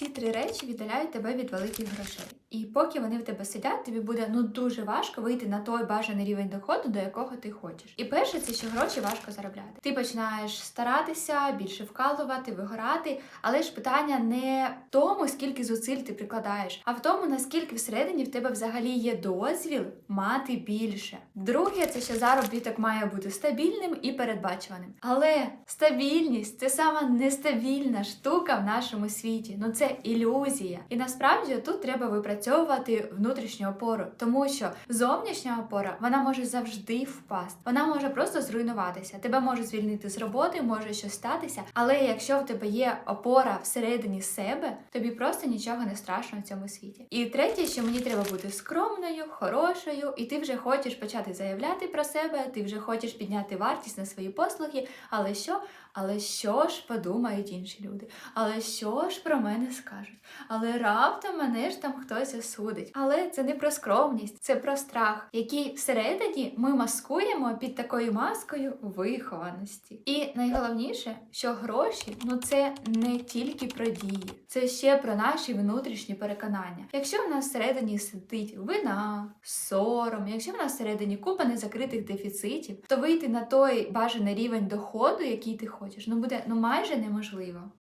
Ці три речі віддаляють тебе від великих грошей. І поки вони в тебе сидять, тобі буде ну дуже важко вийти на той бажаний рівень доходу, до якого ти хочеш. І перше, це що гроші важко заробляти. Ти починаєш старатися, більше вкалувати, вигорати, але ж питання не в тому, скільки зусиль ти прикладаєш, а в тому, наскільки всередині в тебе взагалі є дозвіл мати більше. Друге, це що заробіток має бути стабільним і передбачуваним. Але стабільність це сама нестабільна штука в нашому світі. Ну це ілюзія. І насправді тут треба випрацьовувати внутрішню опору, тому що зовнішня опора вона може завжди впасти. Вона може просто зруйнуватися. Тебе може звільнити з роботи, може щось статися. Але якщо в тебе є опора всередині себе, тобі просто нічого не страшно в цьому світі. І третє, що мені треба бути скромною, хорошою, і ти вже хочеш почати заявляти про себе, ти вже хочеш підняти вартість на свої послуги. Але що? Але що ж подумають інші люди? Але що ж про мене скажуть? Але раптом мене ж там хтось осудить. Але це не про скромність, це про страх, який всередині ми маскуємо під такою маскою вихованості. І найголовніше, що гроші ну це не тільки про дії, це ще про наші внутрішні переконання. Якщо в нас всередині сидить вина, сором, якщо в нас всередині купа незакритих дефіцитів, то вийти на той бажаний рівень доходу, який ти хочеш, ну буде ну майже неможливо.